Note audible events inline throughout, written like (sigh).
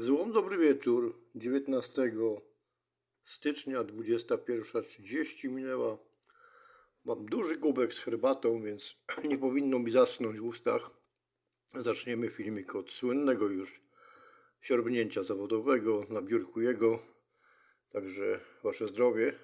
Złom dobry wieczór. 19 stycznia 21.30 minęła. Mam duży kubek z herbatą, więc (clears throat) nie powinno mi zaschnąć w ustach. Zaczniemy filmik od słynnego już siorbnięcia zawodowego na biurku jego. Także wasze zdrowie.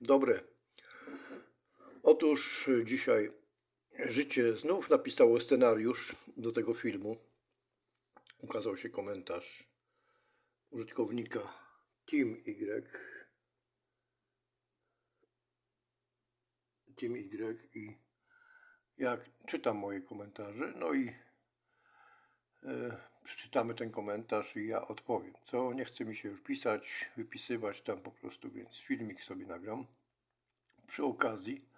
Dobre. Otóż dzisiaj Życie znów napisało scenariusz do tego filmu. Ukazał się komentarz użytkownika Team Y. Team Y i jak czytam moje komentarze, no i e, przeczytamy ten komentarz i ja odpowiem. Co nie chce mi się już pisać, wypisywać tam po prostu, więc filmik sobie nagram. Przy okazji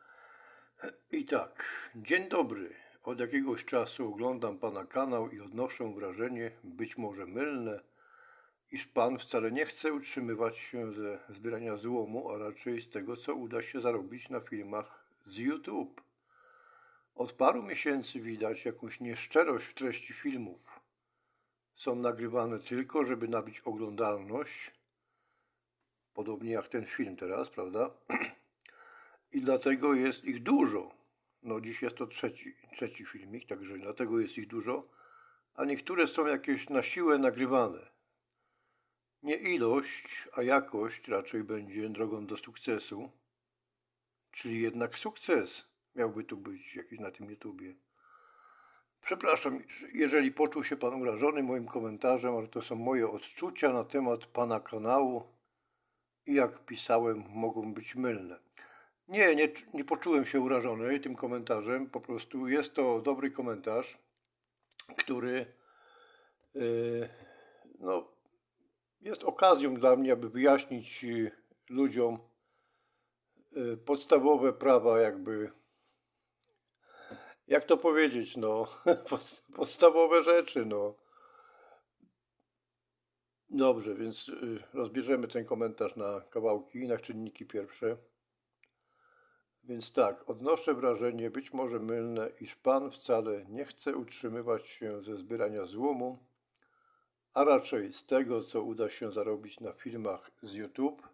i tak, dzień dobry. Od jakiegoś czasu oglądam Pana kanał i odnoszę wrażenie, być może mylne, iż Pan wcale nie chce utrzymywać się ze zbierania złomu, a raczej z tego, co uda się zarobić na filmach z YouTube. Od paru miesięcy widać jakąś nieszczerość w treści filmów. Są nagrywane tylko, żeby nabić oglądalność, podobnie jak ten film teraz, prawda? (clears throat) i dlatego jest ich dużo. No dziś jest to trzeci, trzeci filmik, także dlatego jest ich dużo, a niektóre są jakieś na siłę nagrywane. Nie ilość, a jakość raczej będzie drogą do sukcesu, czyli jednak sukces miałby tu być jakiś na tym YouTubie. Przepraszam, jeżeli poczuł się Pan urażony moim komentarzem, ale to są moje odczucia na temat Pana kanału i jak pisałem, mogą być mylne. Nie, nie, nie poczułem się urażony tym komentarzem. Po prostu jest to dobry komentarz, który yy, no, jest okazją dla mnie, aby wyjaśnić yy, ludziom yy, podstawowe prawa, jakby. Jak to powiedzieć, no, (laughs) podstawowe rzeczy, no. Dobrze, więc yy, rozbierzemy ten komentarz na kawałki, na czynniki pierwsze. Więc tak, odnoszę wrażenie, być może mylne, iż Pan wcale nie chce utrzymywać się ze zbierania złomu, a raczej z tego, co uda się zarobić na filmach z YouTube.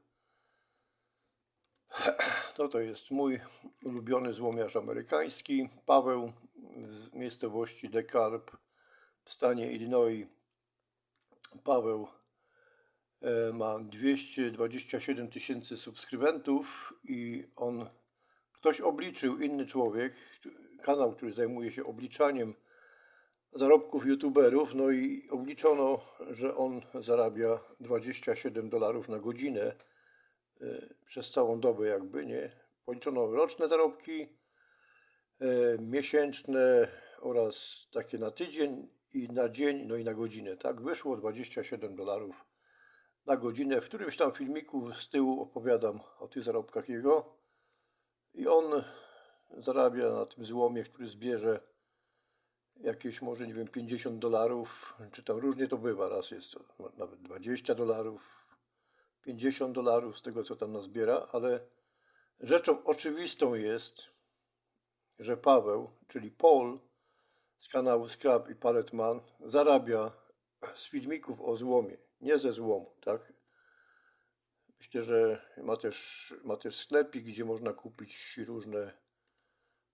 To to jest mój ulubiony złomiarz amerykański, Paweł z miejscowości DeKalb w stanie Illinois. Paweł e, ma 227 tysięcy subskrybentów i on Ktoś obliczył, inny człowiek, kanał, który zajmuje się obliczaniem zarobków youtuberów, no i obliczono, że on zarabia 27 dolarów na godzinę y, przez całą dobę jakby, nie? Policzono roczne zarobki, y, miesięczne oraz takie na tydzień i na dzień, no i na godzinę, tak? Wyszło 27 dolarów na godzinę. W którymś tam filmiku z tyłu opowiadam o tych zarobkach jego. I on zarabia na tym złomie, który zbierze jakieś może, nie wiem, 50 dolarów, czy tam różnie to bywa, raz jest to nawet 20 dolarów, 50 dolarów z tego, co tam nazbiera, ale rzeczą oczywistą jest, że Paweł, czyli Paul z kanału Scrap i Palletman zarabia z filmików o złomie, nie ze złomu, tak? Myślę, że ma też, ma też sklepik, gdzie można kupić różne.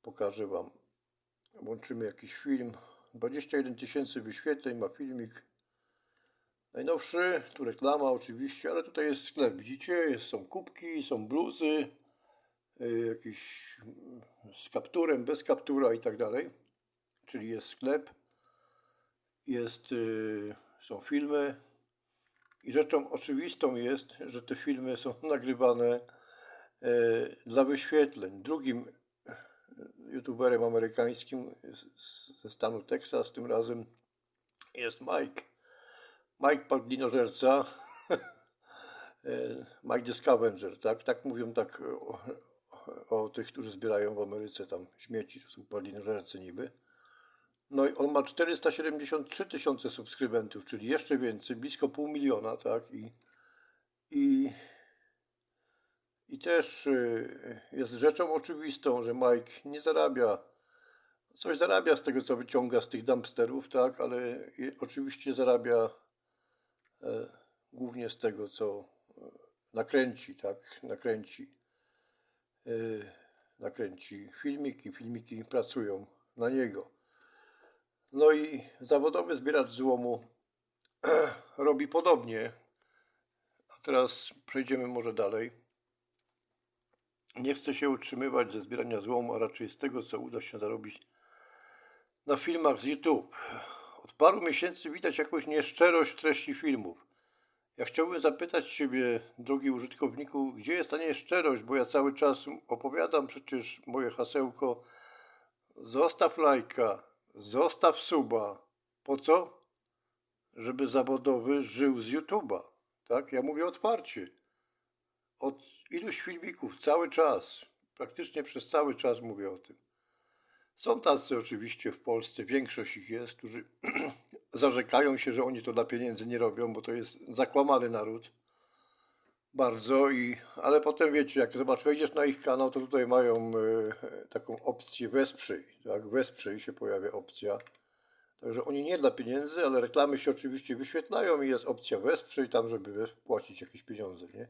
Pokażę Wam. Włączymy jakiś film. 21 tysięcy wyświetleń ma filmik. Najnowszy, tu reklama oczywiście, ale tutaj jest sklep. Widzicie, jest, są kubki, są bluzy, yy, jakiś z kapturem, bez kaptura i tak dalej. Czyli jest sklep, jest, yy, są filmy, i rzeczą oczywistą jest, że te filmy są (laughs) nagrywane e, dla wyświetleń. Drugim e, youtuberem amerykańskim ze stanu Teksas tym razem jest Mike. Mike Padlinożerca, (laughs) e, Mike the Scavenger, tak? Tak mówią tak o, o, tych, którzy zbierają w Ameryce tam śmieci, to są padlinożercy niby. No i on ma 473 tysiące subskrybentów, czyli jeszcze więcej, blisko pół miliona, tak? I, i, i też y, jest rzeczą oczywistą, że Mike nie zarabia coś zarabia z tego, co wyciąga z tych dumpsterów, tak, ale oczywiście zarabia e, głównie z tego, co e, nakręci, tak, nakręci, e, nakręci filmiki, filmiki pracują na niego. No i zawodowy zbieracz złomu (clears throat) robi podobnie. A teraz przejdziemy może dalej. Nie chcę się utrzymywać ze zbierania złomu, a raczej z tego, co uda się zarobić na filmach z YouTube. Od paru miesięcy widać jakąś nieszczerość treści filmów. Ja chciałbym zapytać Ciebie, drogi użytkowniku, gdzie jest ta nieszczerość, bo ja cały czas opowiadam przecież moje hasełko zostaw lajka, zostaw suba. Po co? Żeby zawodowy żył z YouTube'a. Tak? Ja mówię otwarcie. Od iluś filmików, cały czas, praktycznie przez cały czas mówię o tym. Są tacy oczywiście w Polsce, większość ich jest, którzy (clears throat) zarzekają się, że oni to dla pieniędzy nie robią, bo to jest zakłamany naród. Bardzo i, ale potem wiecie, jak zobacz, wejdziesz na ich kanał, to tutaj mają e, taką opcję wesprzyj, tak, wesprzyj się pojawia opcja. Także oni nie dla pieniędzy, ale reklamy się oczywiście wyświetlają i jest opcja wesprzyj tam, żeby płacić jakieś pieniądze, nie?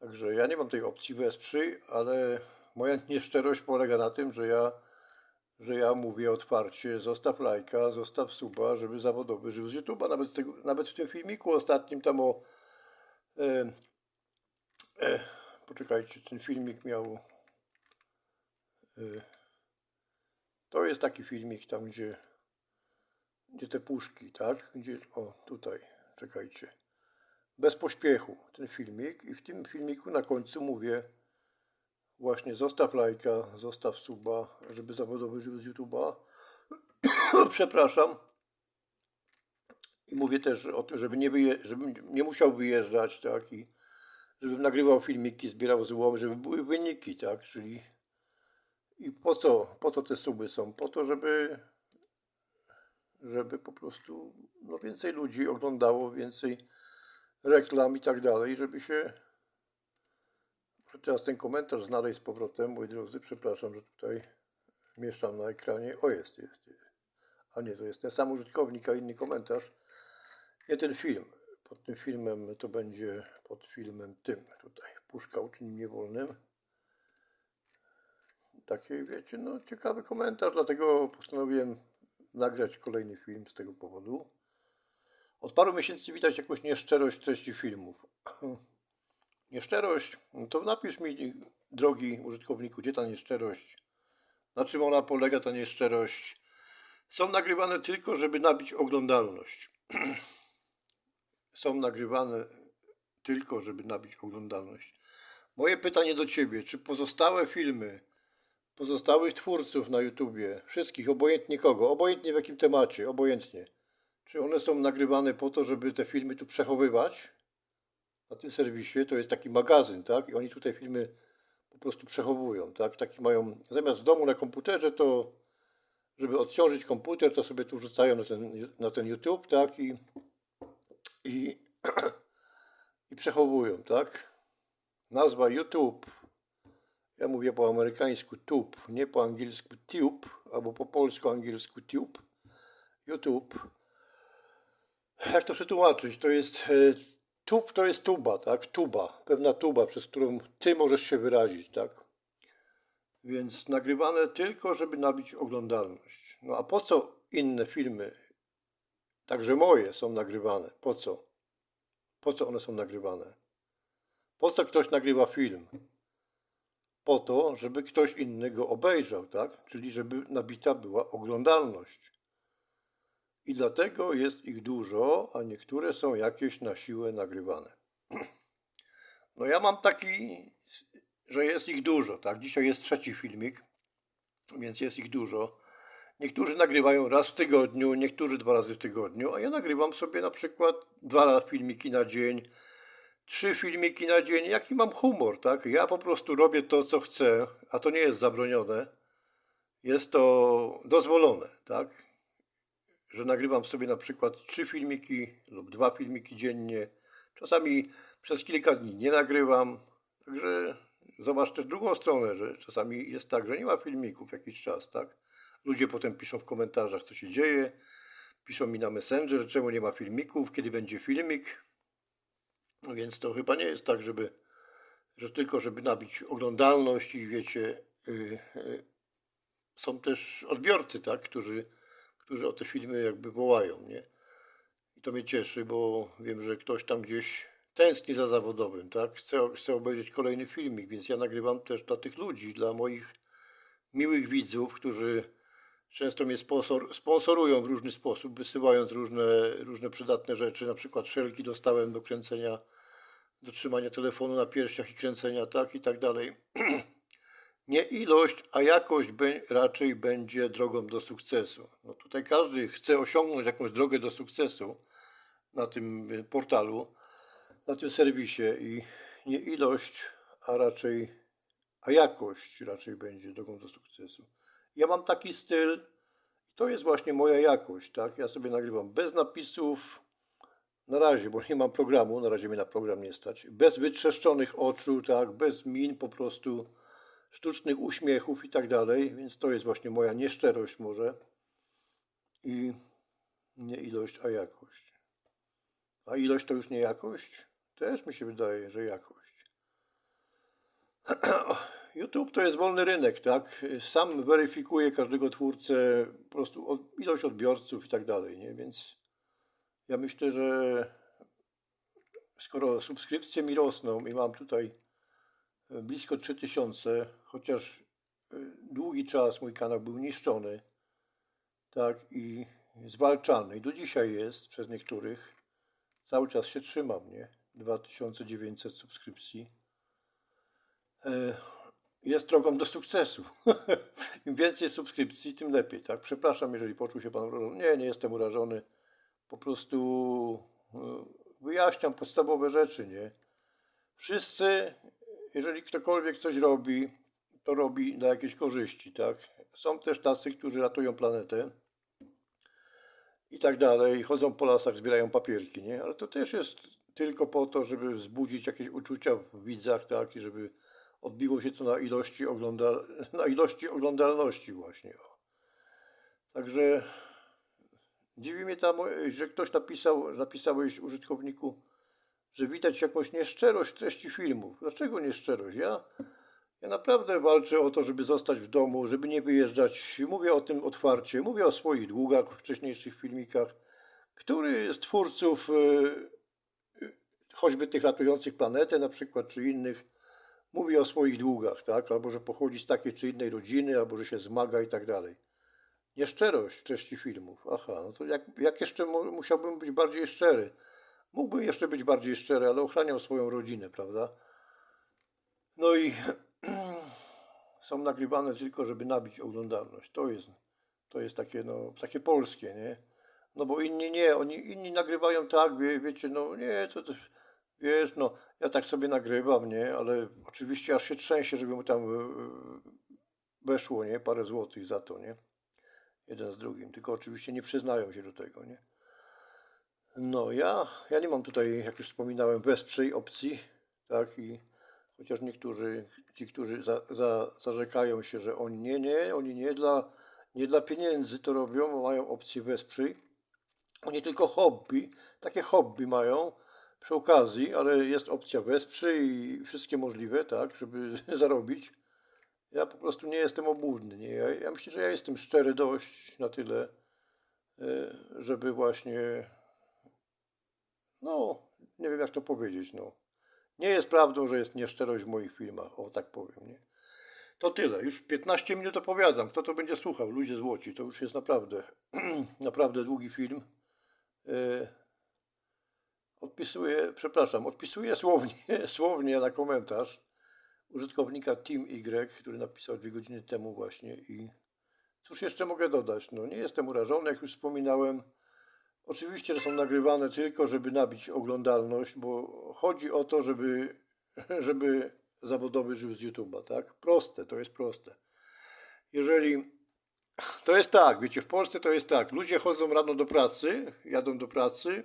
Także ja nie mam tej opcji wesprzyj, ale moja (laughs) nieszczerość polega na tym, że ja, że ja mówię otwarcie, zostaw lajka, zostaw suba, żeby zawodowy żył z YouTube'a. Nawet, nawet w tym filmiku ostatnim tam o... E, e, poczekajcie, ten filmik miał... E, to jest taki filmik tam, gdzie, gdzie te puszki, tak? Gdzie, o, tutaj, czekajcie bez pośpiechu ten filmik i w tym filmiku na końcu mówię właśnie zostaw lajka, zostaw suba, żeby zawodowy żył z YouTube'a. (coughs) Przepraszam. I mówię też o tym, żeby nie, żebym nie musiał wyjeżdżać, tak, i żebym nagrywał filmiki, zbierał złom, żeby były wyniki, tak, czyli i po co, po co te suby są? Po to, żeby żeby po prostu no, więcej ludzi oglądało, więcej reklam i tak dalej, żeby się. Muszę teraz ten komentarz znaleźć z powrotem, moi drodzy. Przepraszam, że tutaj mieszam na ekranie. O, jest, jest. jest. A nie, to jest ten sam użytkownik, a inny komentarz. Nie ten film. Pod tym filmem to będzie pod filmem tym tutaj. Puszka uczyni mnie wolnym. Taki, wiecie, no ciekawy komentarz, dlatego postanowiłem nagrać kolejny film z tego powodu. Od paru miesięcy widać jakąś nieszczerość treści filmów. (clears throat) Nieszczerość? No to napisz mi, drogi użytkowniku, gdzie ta nieszczerość? Na czym ona polega, ta nieszczerość? Są nagrywane tylko, żeby nabić oglądalność. (clears throat) Są nagrywane tylko, żeby nabić oglądalność. Moje pytanie do Ciebie, czy pozostałe filmy pozostałych twórców na YouTubie, wszystkich, obojętnie kogo, obojętnie w jakim temacie, obojętnie, czy one są nagrywane po to, żeby te filmy tu przechowywać na tym serwisie? To jest taki magazyn, tak? I oni tutaj filmy po prostu przechowują, tak? Taki mają, zamiast w domu na komputerze, to żeby odciążyć komputer, to sobie tu wrzucają na ten, na ten YouTube, tak? I, i, (clears throat) i przechowują, tak? Nazwa YouTube. Ja mówię po amerykańsku tube, nie po angielsku tube, albo po polsku angielsku tube. YouTube. Jak to przetłumaczyć? To jest e, tub, to jest tuba, tak? Tuba, pewna tuba, przez którą ty możesz się wyrazić, tak? Więc nagrywane tylko, żeby nabić oglądalność. No a po co inne filmy, także moje, są nagrywane? Po co? Po co one są nagrywane? Po co ktoś nagrywa film? Po to, żeby ktoś inny go obejrzał, tak? Czyli żeby nabita była oglądalność. I dlatego jest ich dużo, a niektóre są jakieś na siłę nagrywane. (clears throat) No ja mam taki, że jest ich dużo, tak? Dzisiaj jest trzeci filmik, więc jest ich dużo. Niektórzy nagrywają raz w tygodniu, niektórzy dwa razy w tygodniu, a ja nagrywam sobie na przykład dwa filmiki na dzień, trzy filmiki na dzień. Jaki mam humor, tak? Ja po prostu robię to, co chcę, a to nie jest zabronione. Jest to dozwolone, tak? Że nagrywam sobie na przykład trzy filmiki lub dwa filmiki dziennie. Czasami przez kilka dni nie nagrywam. Także zobacz też drugą stronę, że czasami jest tak, że nie ma filmików jakiś czas, tak? Ludzie potem piszą w komentarzach, co się dzieje, piszą mi na Messenger, czemu nie ma filmików, kiedy będzie filmik. No Więc to chyba nie jest tak, żeby, że tylko żeby nabić oglądalność i wiecie, y, y, są też odbiorcy, tak, którzy, którzy o te filmy jakby wołają, nie? I to mnie cieszy, bo wiem, że ktoś tam gdzieś tęskni za zawodowym, tak? Chce, chce obejrzeć kolejny filmik, więc ja nagrywam też dla tych ludzi, dla moich miłych widzów, którzy często mnie sponsor, sponsorują w różny sposób, wysyłając różne, różne przydatne rzeczy, na przykład szelki dostałem do kręcenia, do trzymania telefonu na piersiach i kręcenia, tak i tak dalej. (clears throat) Nie ilość, a jakość be, raczej będzie drogą do sukcesu. No tutaj każdy chce osiągnąć jakąś drogę do sukcesu na tym y, portalu, na tym serwisie i nie ilość, a raczej, a jakość raczej będzie drogą do sukcesu. Ja mam taki styl, to jest właśnie moja jakość, tak? Ja sobie nagrywam bez napisów, na razie, bo nie mam programu, na razie mnie na program nie stać, bez wytrzeszczonych oczu, tak? Bez min, po prostu sztucznych uśmiechów i tak dalej, więc to jest właśnie moja nieszczerość może i nie ilość, a jakość. A ilość to już nie jakość? Też mi się wydaje, że jakość. (clears throat) YouTube to jest wolny rynek, tak? Sam weryfikuje każdego twórcę, po prostu ilość odbiorców i tak dalej, nie? Więc ja myślę, że skoro subskrypcje mi rosną i mam tutaj e, blisko 3000, chociaż e, długi czas mój kanał był niszczony, tak, i zwalczany, i do dzisiaj jest przez niektórych, cały czas się trzymam, nie? 2900 subskrypcji. Jest drogą do sukcesu. (laughs) Im więcej subskrypcji, tym lepiej, tak? Przepraszam, jeżeli poczuł się Pan urażony. Nie, nie jestem urażony. Po prostu e, wyjaśniam podstawowe rzeczy, nie? Wszyscy, jeżeli ktokolwiek coś robi, to robi dla jakiejś korzyści, tak? Są też tacy, którzy ratują planetę i tak dalej, chodzą po lasach, zbierają papierki, nie? Ale to też jest tylko po to, żeby wzbudzić jakieś uczucia w widzach, tak? I żeby odbiło się to na ilości, ogląda... na ilości oglądalności właśnie. Także dziwi mnie tam, że ktoś napisał, napisałeś użytkowniku, że widać jakąś nieszczerość treści filmów. Dlaczego nieszczerość? Ja, ja naprawdę walczę o to, żeby zostać w domu, żeby nie wyjeżdżać. Mówię o tym otwarcie, mówię o swoich długach w wcześniejszych filmikach. Który z twórców, e, e, choćby tych ratujących planetę na przykład, czy innych, mówi o swoich długach, tak? Albo że pochodzi z takiej czy innej rodziny, albo że się zmaga i tak dalej. Nieszczerość w treści filmów. Aha, no to jak, jak jeszcze mu- musiałbym być bardziej szczery? Mógłbym jeszcze być bardziej szczery, ale ochraniał swoją rodzinę, prawda? No i (clears throat) są nagrywane tylko, żeby nabić oglądalność. To jest, to jest takie, no, takie polskie, nie? No bo inni nie, oni inni nagrywają tak, wie, wiecie, no nie, to, to wiesz, no ja tak sobie nagrywam, nie? Ale oczywiście aż się trzęsie, żeby mu tam e, weszło, nie? Parę złotych za to, nie? Jeden z drugim, tylko oczywiście nie przyznają się do tego, nie? No, ja, ja nie mam tutaj, jak już wspominałem, wesprzyj opcji, tak, i chociaż niektórzy, ci, którzy za, za, zarzekają się, że oni nie, nie, oni nie dla, nie dla pieniędzy to robią, mają opcję wesprzyj. Oni tylko hobby, takie hobby mają przy okazji, ale jest opcja wesprzyj i wszystkie możliwe, tak, żeby (laughs) zarobić. Ja po prostu nie jestem obłudny, nie, ja, ja myślę, że ja jestem szczery dość na tyle, e, żeby właśnie no, nie wiem jak to powiedzieć, no. Nie jest prawdą, że jest nieszczerość w moich filmach, o tak powiem, nie? To tyle, już 15 minut opowiadam, kto to będzie słuchał, ludzie złoci, to już jest naprawdę, (clears throat) naprawdę długi film. Odpisuję, przepraszam, odpisuję słownie, (laughs) słownie na komentarz użytkownika Team Y, który napisał dwie godziny temu właśnie i cóż jeszcze mogę dodać, no nie jestem urażony, jak już wspominałem, Oczywiście, że są nagrywane tylko, żeby nabić oglądalność, bo chodzi o to, żeby, (laughs) żeby zawodowy żył z YouTube'a, tak? Proste, to jest proste. Jeżeli to jest tak, wiecie, w Polsce to jest tak, ludzie chodzą rano do pracy, jadą do pracy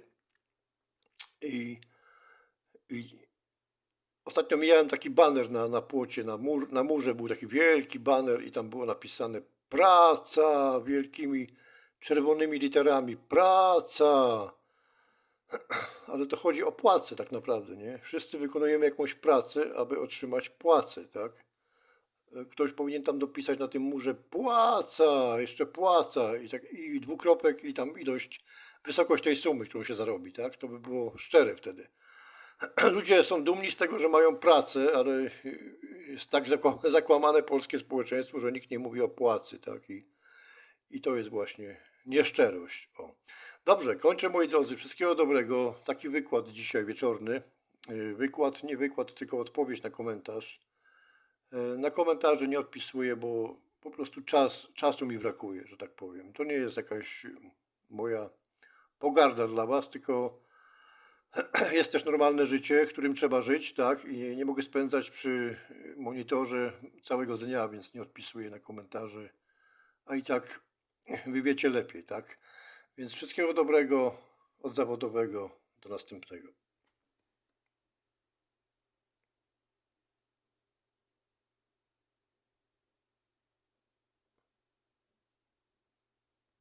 i, i ostatnio mijałem taki baner na, na płocie, na, mur, na murze był taki wielki baner i tam było napisane praca wielkimi czerwonymi literami. Praca! (clears throat) Ale to chodzi o płacę tak naprawdę, nie? Wszyscy wykonujemy jakąś pracę, aby otrzymać płacę, tak? Ktoś powinien tam dopisać na tym murze płaca, jeszcze płaca i, tak, i dwukropek i tam ilość, wysokość tej sumy, którą się zarobi, tak? To by było szczere wtedy. (clears throat) Ludzie są dumni z tego, że mają pracę, ale jest tak zakła- zakłamane polskie społeczeństwo, że nikt nie mówi o płacy, tak? I, i to jest właśnie nieszczerość. O. Dobrze, kończę moi drodzy. Wszystkiego dobrego. Taki wykład dzisiaj wieczorny. Yy, Wykład, nie wykład, tylko odpowiedź na komentarz. Yy, Na komentarze nie odpisuję, bo po prostu czas, czasu mi brakuje, że tak powiem. To nie jest jakaś moja pogarda dla Was, tylko (clears throat) jest też normalne życie, którym trzeba żyć, tak? I nie, nie mogę spędzać przy monitorze całego dnia, więc nie odpisuję na komentarze. A i tak (clears throat) wy wiecie lepiej, tak? Więc wszystkiego dobrego od zawodowego do następnego.